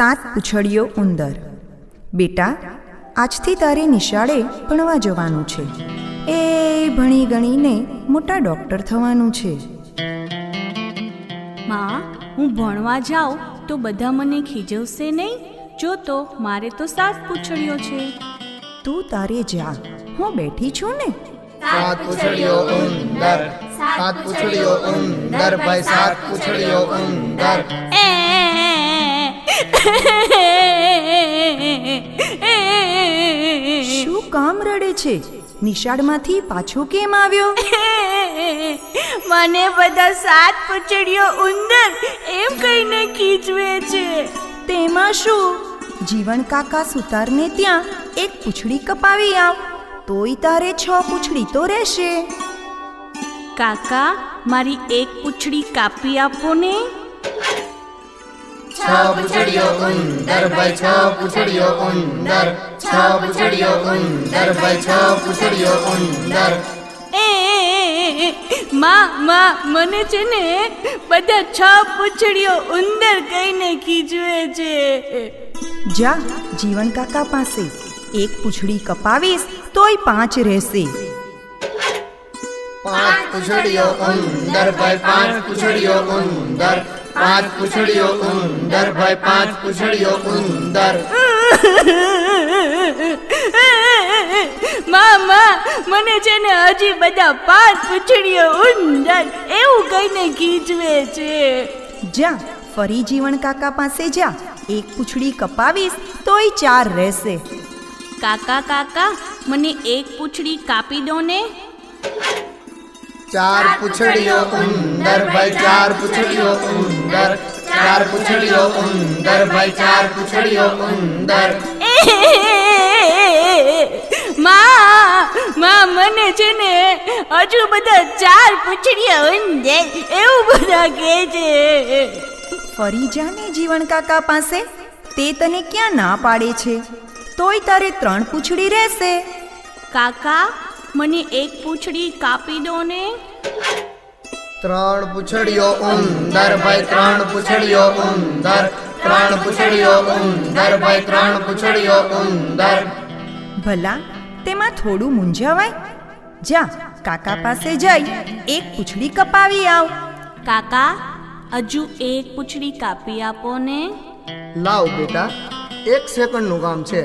સાત પૂછડીયો ઉંદર. બેટા આજથી તારે નિશાળે ભણવા જવાનું છે. એ ભણી ગણીને મોટા ડૉક્ટર થવાનું છે. માં હું ભણવા જાઉં તો બધા મને ખીજવશે નહીં? જો તો મારે તો સાત પૂછડીઓ છે. તું તારે જા. હું બેઠી છું ને. સાત પૂછડીઓ ઉંદર. સાત પૂછડીઓ ઉંદર ભાઈ સાત પૂછડીઓ ઉંદર. શું કામ રડે છે. નિશાળમાંથી પાછો કેમ આવ્યો? મને બધા સાત પૂંછડીઓ ઉંદર એમ કહીને ખીચવે છે. તેમાં શું? જીવન કાકા સુતારને ત્યાં એક પૂંછડી કપાવી આવ. તોય તારે છ પૂંછડી તો રહેશે. કાકા મારી એક પૂંછડી કાપી આપો ને. છ પૂછડીઓ ઉંદર ભાઈ છ પૂછડીઓ ઉંદર છ પૂછડીઓ ઉંદર ભાઈ છ પૂછડીઓ ઉંદર. એ માં માં મને છે ને બધા છ પૂછડીઓ ઉંદર કહીને ખીજવે છે. જા જીવન કાકા પાસે એક પૂંછડી કપાવીશ તોય પાંચ રહેશે. પાંચ પૂછડીઓ ઉંદર ભાઈ પાંચ પૂછડીઓ ઉંદર. પાંચ પૂછડીઓ ઉંદર ભાઈ પાંચ પૂછડીઓ ઉંદર. માં માં મને છે ને હજી બધા પાંચ પૂછડીઓ ઉંદર એવું કહીને ગીજવે છે. જા ફરી જીવન કાકા પાસે જા એક પૂછડી કપાવીશ તોય ચાર રહેશે. કાકા કાકા મને એક પૂંછડી કાપી દો ને. ચાર પૂછડીઓ ઉંદર ભાઈ ચાર પૂછડીઓ ઉંદર ચાર પૂછડીઓ ઉંદર ભાઈ ચાર પૂછડીઓ ઉંદર. માં માં મને છે ને હજુ બધા ચાર પૂંછડીઓ ઉંદર એવું બધા કહે છે. ફરી જાને જીવન કાકા પાસે? તે તને ક્યાં ના પાડે છે? તોય તારે ત્રણ પૂંછડી રહેશે. કાકા મને એક પૂંછડી કાપી દો ને. ત્રણ પૂછડીઓ ઉંદર ભાઈ ત્રણ પૂછડીઓ ઉંદર ત્રણ પૂછડીઓ ઉંદર ભાઈ ત્રણ પૂછડીઓ ઉંદર. ભલા તેમાં થોડું મૂંઝાવાય? જા કાકા પાસે જઈ એક પૂછડી કપાવી આવ. કાકા હજુ એક પૂંછડી કાપી આપો ને. લાવ બેટા એક સેકન્ડનું કામ છે.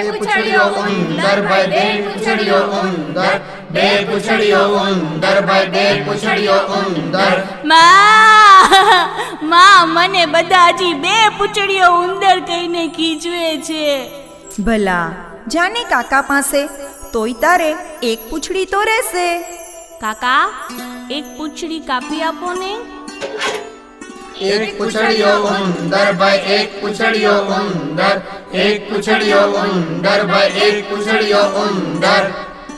બે પૂછડીઓ ઉંદર ભાઈ બે પૂછડીઓ ઉંદર. બે પૂછડીઓ ઉંદર ભાઈ બે પૂછડીઓ ઉંદર. માં માં મને બધા હજી બે પૂંછડીઓ ઉંદર કહીને ખીજવે છે. ભલા જાને કાકા પાસે? તોય તારે એક પૂંછડી તો રહેશે. કાકા એક પૂંછડી કાપી આપો ને. એક પૂછડિયો ઉંદર ભાઈ એક પૂછડિયો ઉંદર. એક પૂછડિયો ઉંદર ભાઈ એક પૂછડિયો ઉંદર.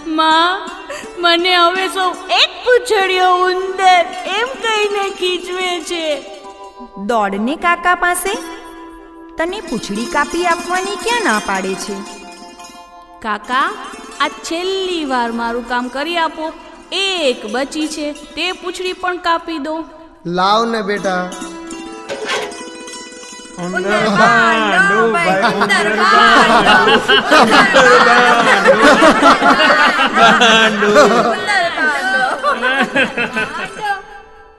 માં મને હવે સૌ એક પૂછડિયો ઉંદર એમ કહીને ખીજવે છે. દોડને કાકા પાસે તને પૂછડી કાપી આપવાની ક્યાં ના પાડે છે? કાકા આ છેલ્લી વાર મારું કામ કરી આપો. એક બચી છે તે પૂંછડી પણ કાપી દો. લાવ ને બેટા.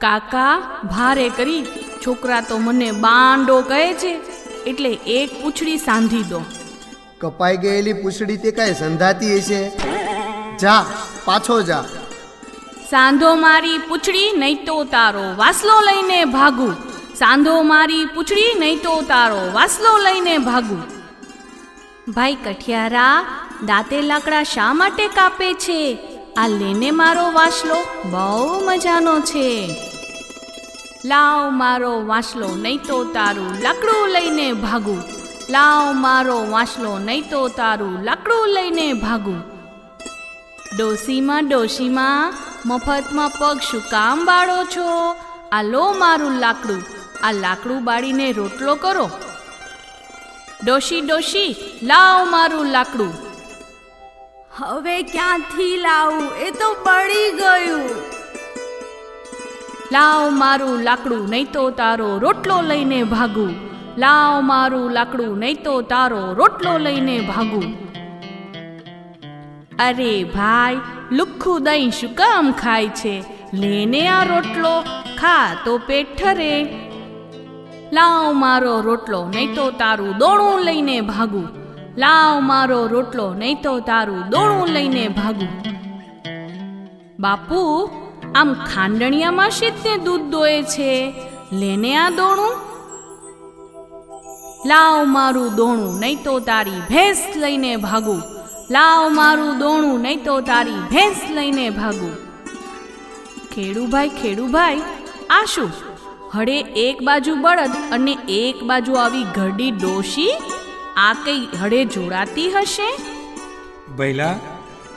કાકા ભારે કરી છોકરા તો મને બાંડો કહે છે એટલે એક પૂછડી સાંધી દો. કપાઈ ગયેલી પૂછડી તે કાંઈ સંધાતી હશે? જા પાછો જા. સાંધો મારી પૂંછડી નહીં તો તારો વાસલો લઈને ભાગું. સાંધો મારી પૂંછડી, નહીં તો તારો વાસલો લઈને ભાગું. ભાઈ કઠિયારા, દાંતે લાકડા શા માટે કાપે છે? આ લેને મારો વાસલો બહુ મજાનો છે. લાવ મારો વાસલો, નહીં તો તારું લાકડું લઈને ભાગું. લાવ મારો વાસલો, નહીં તો તારું લાકડું લઈને ભાગું. ડોસીમાં ડોશીમાં મફતમાં પગ શું કામ બાળો છો? આ લો મારું લાકડું. આ લાકડું બાળીને રોટલો કરો. ડોશી ડોશી લાવ મારું લાકડું. હવે ક્યાંથી લાવું? એ તો બળી ગયું. લાવ મારું લાકડું નહીં તો તારો રોટલો લઈને ભાગું. લાવ મારું લાકડું નહીં તો તારો રોટલો લઈને ભાગું. અરે ભાઈ લુખ્ખું દહીં શું કામ ખાય છે? લેને આ રોટલો ખા તો પેટ ઠરે. લાવ મારો રોટલો, નહીં તો તારું દોણું લઈને ભાગું. લાવ મારો રોટલો, નહીં તો તારું દોણું લઈને ભાગું. બાપુ, આમ ખાંડણિયામાં શીતને દૂધ દોય છે? લેને આ દોણું? લાવ મારું દોણું, નહીં તો તારી ભેંસ લઈને ભાગું. લાવ મારું દોણું, નહીં તો તારી ભેંસ લઈને ભાગું. ખેડુભાઈ ખેડુભાઈ, આ શું? હડે એક બાજુ બળદ અને એક બાજુ આવી ઘડી ડોશી? આ કઈ હડે જોડાતી હશે? બૈલા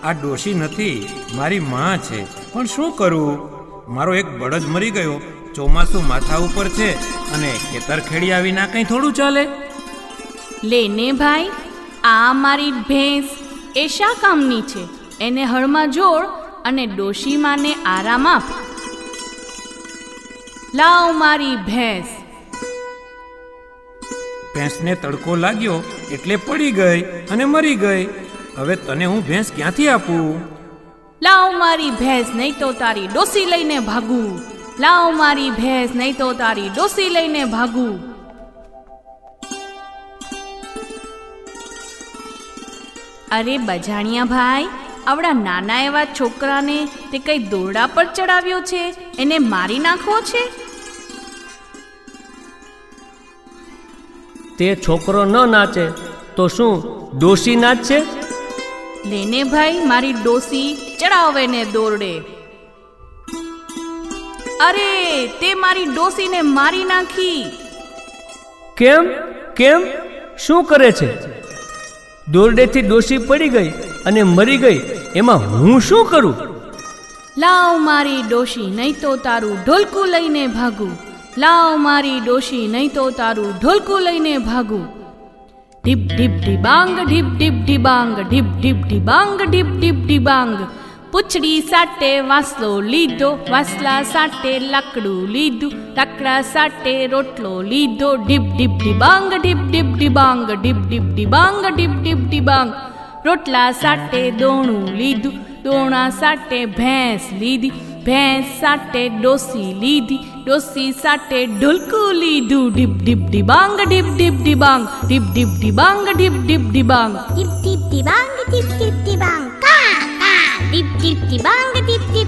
આ ડોશી નથી મારી માં છે. પણ શું કરું? મારો એક બળદ મરી ગયો. ચોમાસું માથા ઉપર છે અને ખેતર ખેડિયા વિના કંઈ થોડું ચાલે? લેને ભાઈ આ મારી ભેંસ. એ શા કામની છે? એને હળમાં જોડ અને ડોશીમાને આરામ આપ. લાવ મારી ભેંસ. ભેંસને તડકો લાગ્યો એટલે પડી ગઈ અને મરી ગઈ. હવે તને હું ભેંસ ક્યાંથી આપું? લાવ મારી ભેંસ નહીં તો તારી ડોસી લઈને ભાગું. લાવ મારી ભેંસ નહીં તો તારી ડોસી લઈને ભાગું. અરે બજાણિયા ભાઈ આવડા નાના એવા છોકરાને તે કઈ દોરડા પર ચડાવ્યો છે? એને મારી નાખવો છે? તે છોકરો ન નાચે તો શું દોષી નાચશે? લેને ભાઈ મારી ડોસી ચડાવે ને દોરડે. અરે તે મારી ડોસીને મારી નાખી. કેમ? કેમ? શું કરે છે? દોરડેથી ડોસી પડી ગઈ અને મરી ગઈ એમાં હું શું કરું? લાવ મારી ડોશી નહીં તો તારું ઢોલકું લઈને ભાગું. લાવ મારી ડોશી, નહીં તો તારું ઢોલકું લઈને ભાગું. ઢીપ ઢીપ, ઢીબાંગ, ઢીપ ઢીપ, ઢીબાંગ, ઢીપ ઢીપ, ઢીબાંગ, ઢીપ ઢીપ, ઢીબાંગ. પૂછડી સાટે વાસલો લીધો, વાસલા સાટે લાકડું લીધું, લાકડા સાટે રોટલો લીધો. ઢીપ ઢીપ, ઢીબાંગ, ઢીપ ઢીપ, ઢીબાંગ, ઢીપ ઢીપ, ઢીબાંગ, ઢીપ ઢીપ, ઢીબાંગ. રોટલા સાટે દોણું લીધું, દોણા સાટે ભેંસ લીધી, ભેંસ સાટે ડોસી લીધી ડોસી સાટે ઢોલકું લીધું ઢીપ ઢીપ ઢીબાંગ ઢીપ ઢીપ ઢીબાંગ ઢીપ ઢીપ ઢીબાંગ ઢીપ ઢીપ ઢીબાંગ Dip dip di bang dip dip di bang ka ka dip dip di bang dip dip